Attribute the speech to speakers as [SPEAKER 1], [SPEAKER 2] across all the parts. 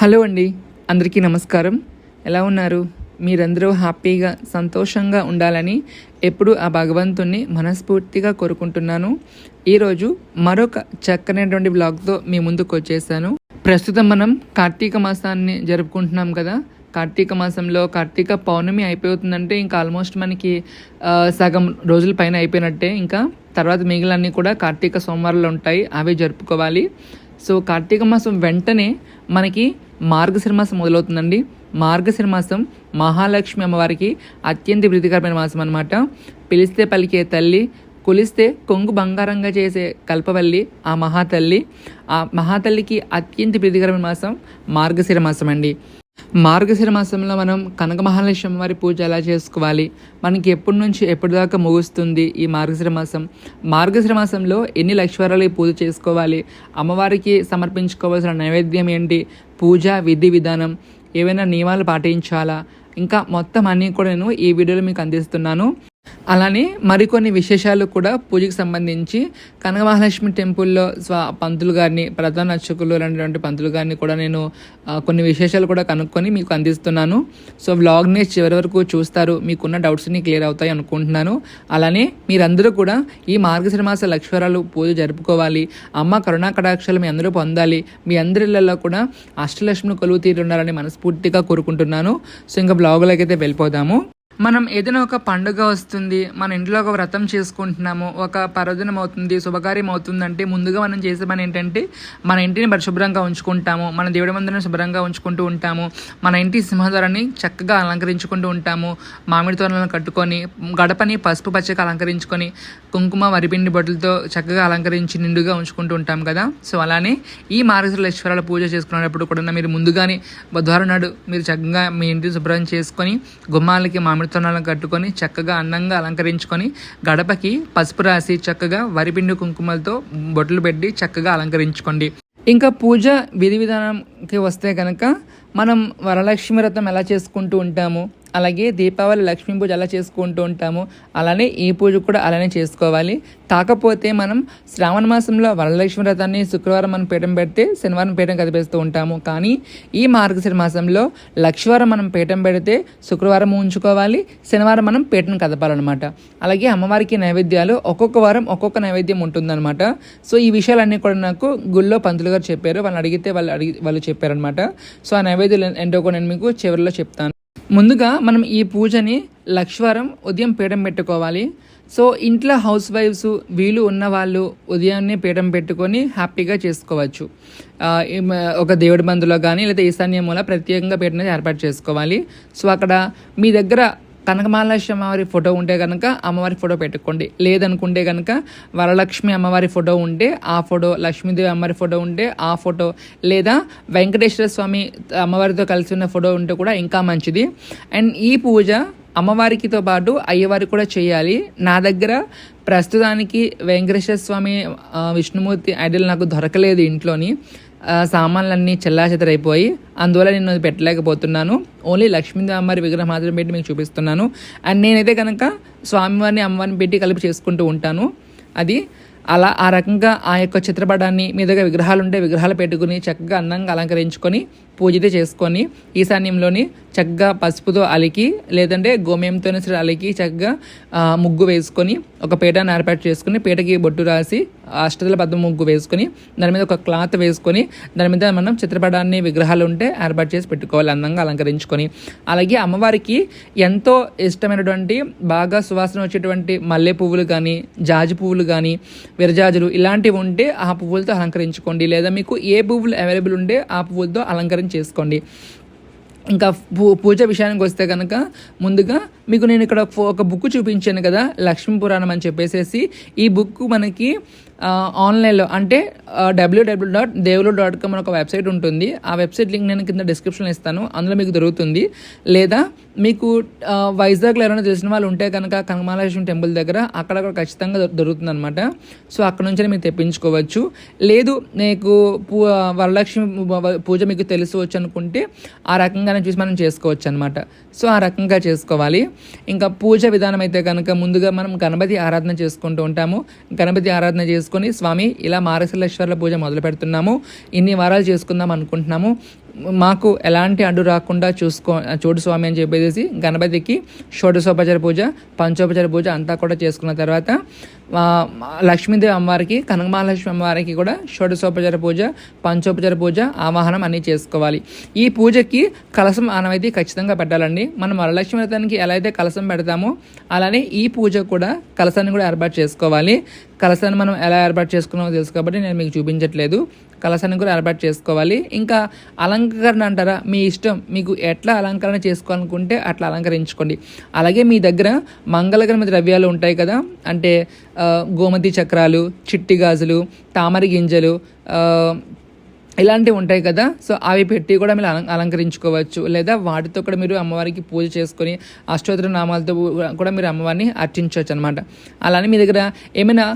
[SPEAKER 1] Hello అండి అందరికీ నమస్కారం. ఎలా ఉన్నారు? మీరందరూ హ్యాపీగా సంతోషంగా ఉండాలని ఎప్పుడు ఆ భగవంతుణ్ణి మనస్ఫూర్తిగా కోరుకుంటున్నాను. ఈరోజు మరొక చక్కనైనటువంటి బ్లాగ్తో మీ ముందుకు వచ్చేసాను. ప్రస్తుతం మనం కార్తీక మాసాన్ని జరుపుకుంటున్నాం కదా. కార్తీక మాసంలో కార్తీక పౌర్ణమి అయిపోతుందంటే ఇంకా ఆల్మోస్ట్ మనకి సగం రోజుల పైన అయిపోయినట్టే. ఇంకా తర్వాత మిగిలినన్నీ కూడా కార్తీక సోమవారాలు ఉంటాయి అవి జరుపుకోవాలి. సో కార్తీక మాసం వెంటనే మనకి మార్గశిర మాసం మొదలవుతుందండి. మార్గశిర మాసం మహాలక్ష్మి అమ్మవారికి అత్యంత ప్రీతికరమైన మాసం అనమాట పిలిస్తే పలికే తల్లి కొలిస్తే కొంగు బంగారంగా చేసే కల్పవల్లి ఆ మహాతల్లి. ఆ మహాతల్లికి అత్యంత ప్రీతికరమైన మాసం మార్గశిర మాసం అండి మార్గశిర మాసంలో మనం కనక మహాలక్ష్మి వారి పూజ ఎలా చేసుకోవాలి? మనకి ఎప్పటి నుంచి ఎప్పటి దాకా ముగుస్తుంది ఈ మార్గశిర మాసం మార్గశిర మాసంలో ఎన్ని లక్ష్మీవారాలు పూజ చేసుకోవాలి? అమ్మవారికి సమర్పించుకోవాల్సిన నైవేద్యం ఏంటి? పూజ విధి విధానం ఏవైనా నియమాలు పాటించాలా? ఇంకా మొత్తం అన్నీ కూడా నేను ఈ వీడియోలో మీకు అందిస్తున్నాను. అలానే మరికొన్ని విశేషాలు కూడా పూజకి సంబంధించి కనకమహాలక్ష్మి టెంపుల్లో స్వ పంతులు గారిని ప్రధాన అర్చకులు అనేటువంటి పంతులు గారిని కూడా నేను కొన్ని విశేషాలు కూడా కనుక్కొని మీకు అందిస్తున్నాను. సో వ్లాగ్ని చివరి వరకు చూస్తారు. మీకున్న డౌట్స్ని క్లియర్ అవుతాయి అనుకుంటున్నాను. అలానే మీరందరూ కూడా ఈ మార్గశిర మాస పూజ జరుపుకోవాలి. అమ్మ కరుణా కటాక్షలు మీ అందరూ పొందాలి. మీ అందరిలో కూడా అష్టలక్ష్మి కొలువు తీరు ఉండాలని మనస్ఫూర్తిగా కోరుకుంటున్నాను. సో ఇంకా బ్లాగులకైతే అయితే వెళ్ళిపోదాము. మనం ఏదైనా ఒక పండుగ వస్తుంది మన ఇంట్లో ఒక వ్రతం చేసుకుంటున్నాము ఒక పర్వదినం అవుతుంది శుభకార్యం అవుతుంది అంటే ముందుగా మనం చేసే పని ఏంటంటే మన ఇంటిని పరిశుభ్రంగా ఉంచుకుంటాము మన దేవుడి మందిని శుభ్రంగా ఉంచుకుంటూ ఉంటాము మన ఇంటి సింహద్వారాన్ని చక్కగా అలంకరించుకుంటూ ఉంటాము మామిడి తోరణాలను కట్టుకొని గడపని పసుపు పచ్చగా అలంకరించుకొని కుంకుమ వరిపిండి బొట్టులతో చక్కగా అలంకరించి నిండుగా ఉంచుకుంటూ ఉంటాం కదా. సో అలానే ఈ మార్గశిరేశ్వరాల పూజ చేసుకునేటప్పుడు కూడా మీరు ముందుగానే బుధవారం నాడు మీరు చక్కగా మీ ఇంటిని శుభ్రం చేసుకొని గుమ్మాలకి మామిడి తోరణాలను కట్టుకొని చక్కగా అందంగా అలంకరించుకొని గడపకి పసుపు రాసి చక్కగా వరిపిండి కుంకుమలతో బొట్లు పెట్టి చక్కగా అలంకరించుకోండి. ఇంకా పూజ విధి విధానంకి వస్తే కనుక మనం వరలక్ష్మి వ్రతం ఎలా చేసుకుంటూ ఉంటాము? అలాగే దీపావళి లక్ష్మీ పూజ అలా చేసుకుంటూ ఉంటాము. అలానే ఈ పూజ కూడా అలానే చేసుకోవాలి. కాకపోతే మనం శ్రావణ మాసంలో వరలక్ష్మి వ్రతాన్ని శుక్రవారం మనం పీఠం పెడితే శనివారం పీఠం కదిపేస్తూ ఉంటాము. కానీ ఈ మార్గశిర మాసంలో లక్షవారం మనం పీఠం పెడితే శుక్రవారం ఉంచుకోవాలి. శనివారం మనం పీఠం కదపాలన్నమాట. అలాగే అమ్మవారికి నైవేద్యాలు ఒక్కొక్క వారం ఒక్కొక్క నైవేద్యం ఉంటుందన్నమాట. సో ఈ విషయాలన్నీ కూడా నాకు గుళ్ళో పంతులు గారు చెప్పారు. వాళ్ళని అడిగితే వాళ్ళు అడిగి వాళ్ళు చెప్పారనమాట సో ఆ నైవేద్యాలు ఏంటో కూడా నేను మీకు చివరిలో చెప్తాను. ముందుగా మనం ఈ పూజని లక్షవారం ఉదయం పీఠం పెట్టుకోవాలి. సో ఇంట్లో హౌస్ వైఫ్స్ వీలు ఉన్నవాళ్ళు ఉదయాన్నే పీఠం పెట్టుకొని హ్యాపీగా చేసుకోవచ్చు. ఒక దేవుడి మందులో కానీ లేదా ఈశాన్య మూల ప్రత్యేకంగా పీఠం ఏర్పాటు చేసుకోవాలి. సో అక్కడ మీ దగ్గర కనకమహాలక్ష్మి అమ్మవారి ఫోటో ఉంటే కనుక అమ్మవారి ఫోటో పెట్టుకోండి. లేదనుకుంటే కనుక వరలక్ష్మి అమ్మవారి ఫోటో ఉంటే ఆ ఫోటో లక్ష్మీదేవి అమ్మవారి ఫోటో ఉంటే ఆ ఫోటో లేదా వెంకటేశ్వర స్వామి అమ్మవారితో కలిసి ఉన్న ఫోటో ఉంటే కూడా ఇంకా మంచిది. అండ్ ఈ పూజ అమ్మవారికితో పాటు అయ్యవారికి కూడా చేయాలి. నా దగ్గర ప్రస్తుతానికి వెంకటేశ్వర స్వామి విష్ణుమూర్తి ఐడల్ నాకు దొరకలేదు ఇంట్లోని. సామాన్లన్నీ చెల్లాచెదరైపోయి అందువల్ల నేను అది పెట్టలేకపోతున్నాను. ఓన్లీ లక్ష్మీదేవమ్మారి విగ్రహం మాత్రం పెట్టి మీకు చూపిస్తున్నాను. అండ్ నేనైతే కనుక స్వామివారిని అమ్మవారిని పెట్టి కలిపి చేసుకుంటూ ఉంటాను. అది అలా ఆ రకంగా ఆ యొక్క చిత్రపటాన్ని మీ దగ్గర విగ్రహాలు ఉంటే విగ్రహాలు పెట్టుకుని చక్కగా అందంగా అలంకరించుకొని పూజిత చేసుకొని ఈశాన్యంలోని చక్కగా పసుపుతో అలికి లేదంటే గోమయంతోనే సరే అలికి చక్కగా ముగ్గు వేసుకొని ఒక పీటను ఏర్పాటు చేసుకుని పీటకి బొట్టు రాసి అష్టదల పద్మ ముగ్గు వేసుకొని దాని మీద ఒక క్లాత్ వేసుకొని దాని మీద మనం చిత్రపటాన్ని విగ్రహాలు ఉంటే ఏర్పాటు చేసి పెట్టుకోవాలి అందంగా అలంకరించుకొని. అలాగే అమ్మవారికి ఎంతో ఇష్టమైనటువంటి బాగా సువాసన వచ్చేటువంటి మల్లె పువ్వులు కానీ జాజి పువ్వులు కానీ విరజాజులు ఇలాంటివి ఉంటే ఆ పువ్వులతో అలంకరించుకోండి. లేదా మీకు ఏ పువ్వులు అవైలబుల్ ఉంటే ఆ పువ్వులతో చేసుకోండి. ఇంకా పూ పూజ విషయానికి వస్తే కనుక ముందుగా మీకు నేను ఇక్కడ ఒక బుక్ చూపించాను కదా లక్ష్మీ పురాణం అని చెప్పేసేసి. ఈ బుక్ మనకి ఆన్లైన్లో అంటే డబ్ల్యూడబ్ల్యూ డాట్ దేవులు డాట్ కామ్ అని ఒక వెబ్సైట్ ఉంటుంది. ఆ వెబ్సైట్ లింక్ నేను కింద డిస్క్రిప్షన్లో ఇస్తాను. అందులో మీకు దొరుకుతుంది. లేదా మీకు వైజాగ్లో ఎవరైనా తెలిసిన వాళ్ళు ఉంటే కనుక కనకమహాలక్ష్మి టెంపుల్ దగ్గర అక్కడ ఖచ్చితంగా దొరుకుతుంది అనమాట సో అక్కడ నుంచి మీరు తెప్పించుకోవచ్చు. లేదు నీకు పూ వరలక్ష్మి పూజ మీకు తెలుసుకోవచ్చు అనుకుంటే ఆ రకంగానే చూసి మనం చేసుకోవచ్చు అనమాట సో ఆ రకంగా చేసుకోవాలి. ఇంకా పూజ విధానం అయితే కనుక ముందుగా మనం గణపతి ఆరాధన చేసుకుంటూ ఉంటాము. గణపతి ఆరాధన చేసుకొని స్వామి ఇలా మారసలేశ్వర్ల పూజ మొదలు పెడుతున్నాము ఇన్ని వారాలు చేసుకుందాం అనుకుంటున్నాము. మాకు ఎలాంటి అడ్డు రాకుండా చూసుకో చూడు స్వామి అని చెప్పేసి గణపతికి షోడశోపచార పూజ పంచోపచార పూజ అంతా కూడా చేసుకున్న తర్వాత లక్ష్మీదేవి అమ్మవారికి కనకమహాలక్ష్మి అమ్మవారికి కూడా షోడశోపచార పూజ పంచోపచార పూజ ఆవాహనం అన్నీ చేసుకోవాలి. ఈ పూజకి కలసం ఆనవైతే ఖచ్చితంగా పెట్టాలండి. మనం వరలక్ష్మి వ్రతానికి ఎలా అయితే కలసం పెడతామో అలానే ఈ పూజ కూడా కలసాన్ని కూడా ఏర్పాటు చేసుకోవాలి. కలసాన్ని మనం ఎలా ఏర్పాటు చేసుకున్నామో తెలుసు కాబట్టి నేను మీకు చూపించట్లేదు. కలసాన్ని కూడా ఏర్పాటు చేసుకోవాలి. ఇంకా అలంకరణ అంటారా? మీ ఇష్టం. మీకు ఎట్లా అలంకరణ చేసుకోవాలనుకుంటే అట్లా అలంకరించుకోండి. అలాగే మీ దగ్గర మంగళకరమ ద్రవ్యాలు ఉంటాయి కదా. అంటే గోమతి చక్రాలు చిట్టి గాజులు తామర గింజలు ఇలాంటివి ఉంటాయి కదా. సో అవి పెట్టి కూడా మీరు అలం అలంకరించుకోవచ్చు. లేదా వాటితో కూడా మీరు అమ్మవారికి పూజ చేసుకొని అష్టోత్తర నామాలతో కూడా మీరు అమ్మవారిని అర్చించవచ్చు అనమాట అలానే మీ దగ్గర ఏమైనా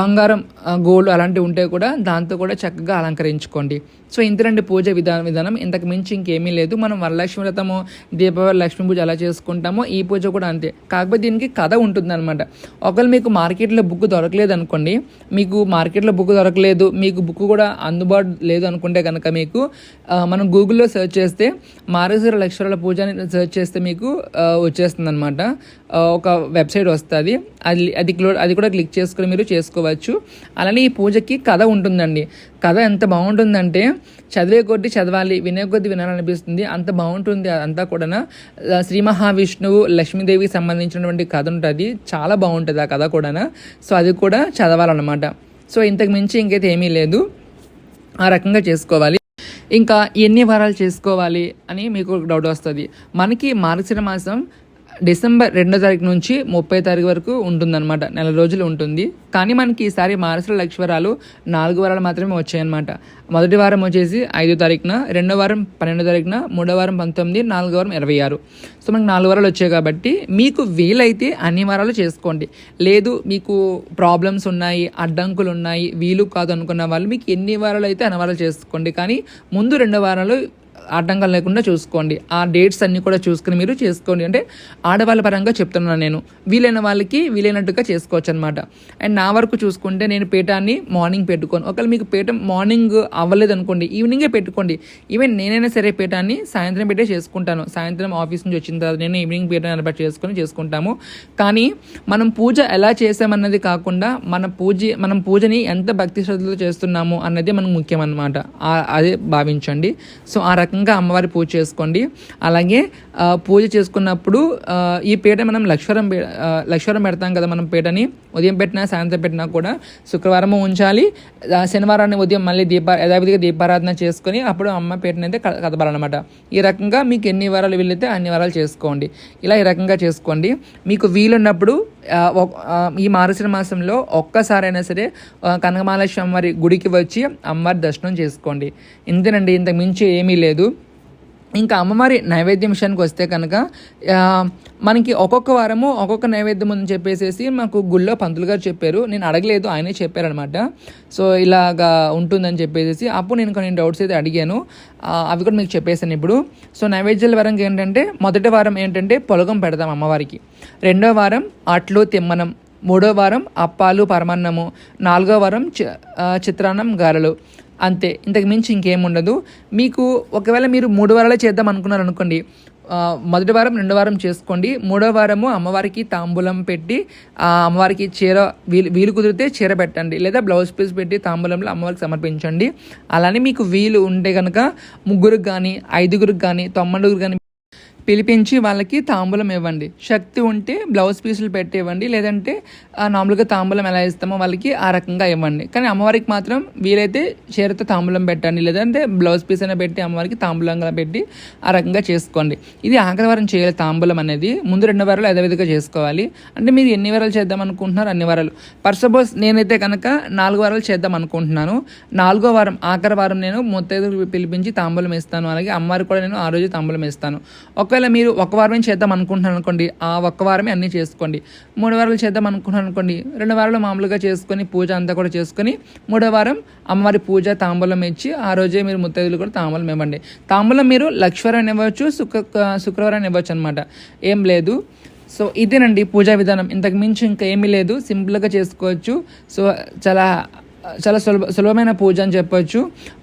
[SPEAKER 1] బంగారం గోల్డ్ అలాంటివి ఉంటే కూడా దాంతో కూడా చక్కగా అలంకరించుకోండి. సో ఇంతరండి పూజ విధానం విధానం ఇంతకు మించి ఇంకేమీ లేదు. మనం వరలక్ష్మి వ్రతము దీపావళి లక్ష్మీ పూజ ఎలా చేసుకుంటామో ఈ పూజ కూడా అంతే. కాకపోతే దీనికి కథ ఉంటుందన్నమాట. ఒకవేళ మీకు మార్కెట్లో బుక్ దొరకలేదు అనుకోండి మీకు మార్కెట్లో బుక్ దొరకలేదు మీకు బుక్ కూడా అందుబాటు లేదు అనుకుంటే కనుక మీకు మనం గూగుల్లో సెర్చ్ చేస్తే మారేశ్వర లక్ష్మీల పూజ అని సెర్చ్ చేస్తే మీకు వచ్చేస్తుంది అనమాట ఒక వెబ్సైట్ వస్తుంది. అది అది అది కూడా క్లిక్ చేసుకుని మీరు చేసుకోవచ్చు. అలానే ఈ పూజకి కథ ఉంటుందండి. కథ ఎంత బాగుంటుందంటే చదివే కొద్ది చదవాలి వినే కొద్ది వినాలనిపిస్తుంది. అంత బాగుంటుంది అంతా కూడా శ్రీ మహావిష్ణువు లక్ష్మీదేవికి సంబంధించినటువంటి కథ ఉంటుంది. చాలా బాగుంటుంది ఆ కథ కూడా సో అది కూడా చదవాలన్నమాట. సో ఇంతకు మించి ఇంకైతే ఏమీ లేదు. ఆ రకంగా చేసుకోవాలి. ఇంకా ఎన్ని వారాలు చేసుకోవాలి అని మీకు డౌట్ వస్తుంది. మనకి మార్గశిర మాసం డిసెంబర్ రెండో తారీఖు నుంచి ముప్పై తారీఖు వరకు ఉంటుందన్నమాట. నెల రోజులు ఉంటుంది. కానీ మనకి ఈసారి మానసుల లక్ష్వరాలు నాలుగు వారాలు మాత్రమే వచ్చాయన్నమాట. మొదటి వారం వచ్చేసి ఐదో తారీఖున రెండో వారం పన్నెండో తారీఖున మూడో వారం పంతొమ్మిది నాలుగో వారం ఇరవై ఆరు. సో మనకి నాలుగు వారాలు వచ్చాయి కాబట్టి మీకు వీలైతే అన్ని వారాలు చేసుకోండి. లేదు మీకు ప్రాబ్లమ్స్ ఉన్నాయి అడ్డంకులు ఉన్నాయి వీలు కాదు అనుకున్న వాళ్ళు మీకు ఎన్ని వారాలు అయితే అన్ని వారాలు చేసుకోండి. కానీ ముందు రెండు వారాలు ఆటంకం లేకుండా చూసుకోండి. ఆ డేట్స్ అన్నీ కూడా చూసుకుని మీరు చేసుకోండి. అంటే ఆడవాళ్ళ పరంగా చెప్తున్నాను నేను. వీలైన వాళ్ళకి వీలైనట్టుగా చేసుకోవచ్చు అనమాట అండ్ నా వరకు చూసుకుంటే నేను పీఠాన్ని మార్నింగ్ పెట్టుకోను. ఒకవేళ మీకు పీఠ మార్నింగ్ అవ్వలేదు అనుకోండి ఈవినింగే పెట్టుకోండి. ఈవెన్ నేనైనా సరే పీఠాన్ని సాయంత్రం పెట్టే చేసుకుంటాను. సాయంత్రం ఆఫీస్ నుంచి వచ్చిన తర్వాత నేను ఈవినింగ్ పీఠాన్ని ఏర్పాటు చేసుకొని చేసుకుంటాము. కానీ మనం పూజ ఎలా చేసామన్నది కాకుండా మన పూజ మనం పూజని ఎంత భక్తి శ్రద్ధలు చేస్తున్నాము అన్నది మనకు ముఖ్యం అనమాట అదే భావించండి. సో ఆ రకంగా అమ్మవారి పూజ చేసుకోండి. అలాగే పూజ చేసుకున్నప్పుడు ఈ పీట మనం లక్షరం పే- లక్షరం పెడతాం కదా మనం పీటని ఉదయం పెట్టినా సాయంత్రం పెట్టినా కూడా శుక్రవారం ఉంచాలి. శనివారాన్ని ఉదయం మళ్ళీ దీప యథావిధిగా దీపారాధన చేసుకొని అప్పుడు అమ్మ పీటని అయితే క- కదపాలన్నమాట. ఈ రకంగా మీకు ఎన్ని వారాలు వీలైతే అన్ని వారాలు చేసుకోండి. ఇలా ఈ రకంగా చేసుకోండి. మీకు వీలున్నప్పుడు ఈ మారుసిన మాసంలో ఒక్కసారైనా సరే కనకమాలేశ్వరి అమ్మవారి గుడికి వచ్చి అమ్మవారి దర్శనం చేసుకోండి. ఇంతేనండి ఇంతకు మించి ఏమీ లేదు. ఇంకా అమ్మవారి నైవేద్యం విషయానికి వస్తే కనుక మనకి ఒక్కొక్క వారము ఒక్కొక్క నైవేద్యం అని చెప్పేసేసి మాకు గుళ్ళో పంతులు గారు చెప్పారు. నేను అడగలేదు ఆయనే చెప్పారనమాట సో ఇలాగా ఉంటుందని చెప్పేసి అప్పుడు నేను కొన్ని డౌట్స్ అయితే అడిగాను. అవి కూడా మీకు చెప్పేసాను ఇప్పుడు. సో నైవేద్యాల వరం ఏంటంటే మొదటి వారం ఏంటంటే పొలగం పెడతాం అమ్మవారికి. రెండో వారం అట్లు తిమ్మనం. మూడో వారం అప్పాలు పరమన్నము. నాలుగో వారం చి చిత్రాన్నం గారెలు. అంతే. ఇంతకు మించి ఇంకేం ఉండదు. మీకు ఒకవేళ మీరు మూడు వారాలే చేద్దాం అనుకున్నారు అనుకోండి మొదటి వారం రెండో వారం చేసుకోండి. మూడో వారము అమ్మవారికి తాంబూలం పెట్టి ఆ అమ్మవారికి చీర వీలు వీలు కుదిరితే చీర పెట్టండి. లేదా బ్లౌజ్ పీస్ పెట్టి తాంబూలంలో అమ్మవారికి సమర్పించండి. అలానే మీకు వీలు ఉంటే కనుక ముగ్గురికి కానీ ఐదుగురికి కానీ తొమ్మిదిగురు కానీ పిలిపించి వాళ్ళకి తాంబూలం ఇవ్వండి. శక్తి ఉంటే బ్లౌజ్ పీసులు పెట్టి ఇవ్వండి లేదంటే ఆ, నార్మల్గా తాంబూలం ఎలా ఇస్తామో వాళ్ళకి ఆ రకంగా ఇవ్వండి. కానీ అమ్మవారికి మాత్రం వీలైతే చీరతో తాంబూలం పెట్టండి. లేదంటే బ్లౌజ్ పీస్ అయినా పెట్టి అమ్మవారికి తాంబూలంగా పెట్టి ఆ రకంగా చేసుకోండి. ఇది ఆఖరి వారం చేయాలి తాంబూలం అనేది. ముందు రెండు వారాలు యథావిధిగా చేసుకోవాలి. అంటే మీరు ఎన్ని వారాలు చేద్దాం అనుకుంటున్నారు? అన్ని వారాలు. ఫర్ సపోజ్ నేనైతే కనుక నాలుగు వారాలు చేద్దాం అనుకుంటున్నాను. నాలుగో వారం ఆఖరి వారం నేను ముత్తైదులు పిలిపించి తాంబూలం ఇస్తాను. అలాగే అమ్మవారికి కూడా నేను ఆ రోజు తాంబూలం ఇస్తాను. ఒక ఒకవేళ మీరు ఒక వారం చేద్దాం అనుకుంటున్నాను అనుకోండి ఆ ఒక్క వారమే అన్నీ చేసుకోండి. మూడు వారాలు చేద్దాం అనుకుంటున్నాను అనుకోండి రెండు వారాలు మామూలుగా చేసుకొని పూజ అంతా కూడా చేసుకొని మూడో వారం అమ్మవారి పూజ తాంబూలం ఇచ్చి ఆ రోజే మీరు ముత్తైదులు కూడా తాంబూలం ఇవ్వండి. తాంబూలం మీరు లక్ష్మీవారం ఇవ్వచ్చు శుక్ర శుక్రవారం ఇవ్వచ్చు అనమాట ఏం లేదు. సో ఇదేనండి పూజా విధానం. ఇంతకు మించి ఇంకా ఏమీ లేదు. సింపుల్గా చేసుకోవచ్చు. సో చాలా చాలా సులభ సులభమైన పూజ అని చెప్పొచ్చు.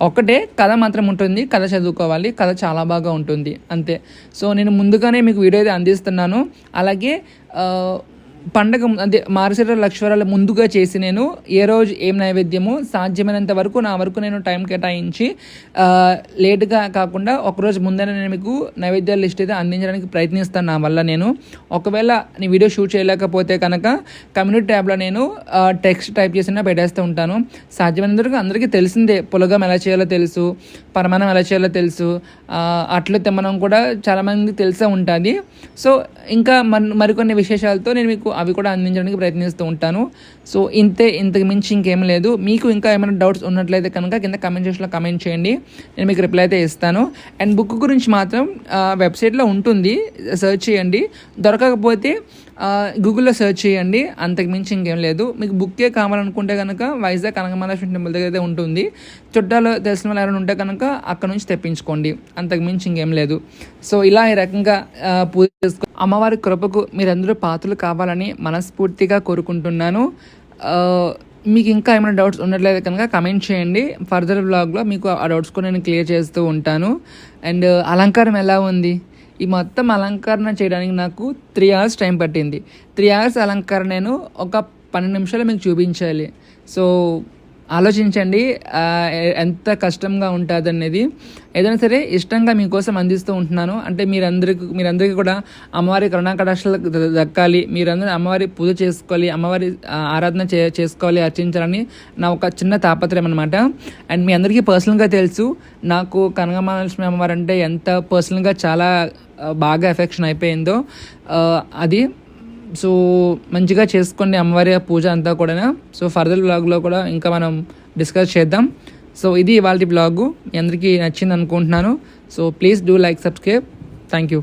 [SPEAKER 1] ఒక్కటే కథ మాత్రం ఉంటుంది కథ చదువుకోవాలి కథ చాలా బాగా ఉంటుంది అంతే. సో నేను ముందుగానే మీకు వీడియో అయితే అందిస్తున్నాను. అలాగే పండగ అదే మారసిర లక్ష్వరాల ముందుగా చేసి నేను ఏ రోజు ఏం నైవేద్యము సాధ్యమైనంత వరకు నా వరకు నేను టైం కేటాయించి లేటుగా కాకుండా ఒకరోజు ముందర నేను మీకు నైవేద్యాల లిస్ట్ అయితే అందించడానికి ప్రయత్నిస్తాను నా వల్ల నేను. ఒకవేళ నీ వీడియో షూట్ చేయలేకపోతే కనుక కమ్యూనిటీ ట్యాబ్లో నేను టెక్స్ట్ టైప్ చేసినా పెట్టేస్తూ ఉంటాను. సాధ్యమైనంత వరకు అందరికీ తెలిసిందే పులగం ఎలా చేయాలో తెలుసు పరమాణం ఎలా చేయాలో తెలుసు. అట్లు తెమ్మనం కూడా చాలామంది తెలిసే ఉంటుంది. సో ఇంకా మరి మరికొన్ని విశేషాలతో నేను మీకు అవి కూడా అందించడానికి ప్రయత్నిస్తూ ఉంటాను. సో ఇంతే ఇంతకు మించి ఇంకేం లేదు. మీకు ఇంకా ఏమైనా డౌట్స్ ఉన్నట్లయితే కనుక కింద కమెంట్ సెక్షన్లో కమెంట్ చేయండి. నేను మీకు రిప్లై అయితే ఇస్తాను. అండ్ బుక్ గురించి మాత్రం వెబ్సైట్లో ఉంటుంది. సెర్చ్ చేయండి. దొరకకపోతే గూగుల్లో సెర్చ్ చేయండి. అంతకు మించి ఇంకేం లేదు. మీకు బుక్కే కావాలనుకుంటే కనుక వైజాగ్ కనకమహాలక్ష్మి టెంపుల్ దగ్గర అయితే ఉంటుంది. చుట్టాలు తెలిసిన వాళ్ళు ఎవరైనా ఉంటే కనుక అక్కడ నుంచి తెప్పించుకోండి. అంతకు మించి ఇంకేం లేదు. సో ఇలా ఈ రకంగా పూజ చేసుకో అమ్మవారి కృపకు మీరందరూ పాత్రలు కావాలని మనస్ఫూర్తిగా కోరుకుంటున్నాను. మీకు ఇంకా ఏమైనా డౌట్స్ ఉన్నట్లయితే కనుక కమెంట్ చేయండి. ఫర్దర్ బ్లాగ్లో మీకు ఆ డౌట్స్ కూడా నేను క్లియర్ చేస్తూ ఉంటాను. అండ్ అలంకారం ఎలా ఉంది? ఈ మొత్తం అలంకరణ చేయడానికి నాకు త్రీ అవర్స్ టైం పట్టింది. త్రీ అవర్స్ అలంకరణ నేను ఒక పన్నెండు నిమిషాలు మీకు చూపించాలి. సో ఆలోచించండి ఎంత కష్టంగా ఉంటుంది అనేది ఏదైనా సరే ఇష్టంగా మీకోసం అందిస్తూ ఉంటున్నాను. అంటే మీరందరికీ మీరందరికీ కూడా అమ్మవారి కరుణాకటాక్షలు దక్కాలి. మీరందరూ అమ్మవారి పూజ చేసుకోవాలి అమ్మవారి ఆరాధన చే చేసుకోవాలి అర్చించాలని నా ఒక చిన్న తాపత్రయం అనమాట అండ్ మీ అందరికీ పర్సనల్గా తెలుసు నాకు కనకమహాలక్ష్మి అమ్మవారు అంటే ఎంత పర్సనల్గా చాలా బాగా ఎఫెక్షన్ అయిపోయిందో. అది సో మంచిగా చేసుకోండి అమ్మవారి పూజ అంతా కూడా సో ఫర్దర్ బ్లాగ్లో కూడా ఇంకా మనం డిస్కస్ చేద్దాం. సో ఇది ఇవాళ బ్లాగు మీ అందరికీ నచ్చింది అనుకుంటున్నాను. So please do like subscribe thank you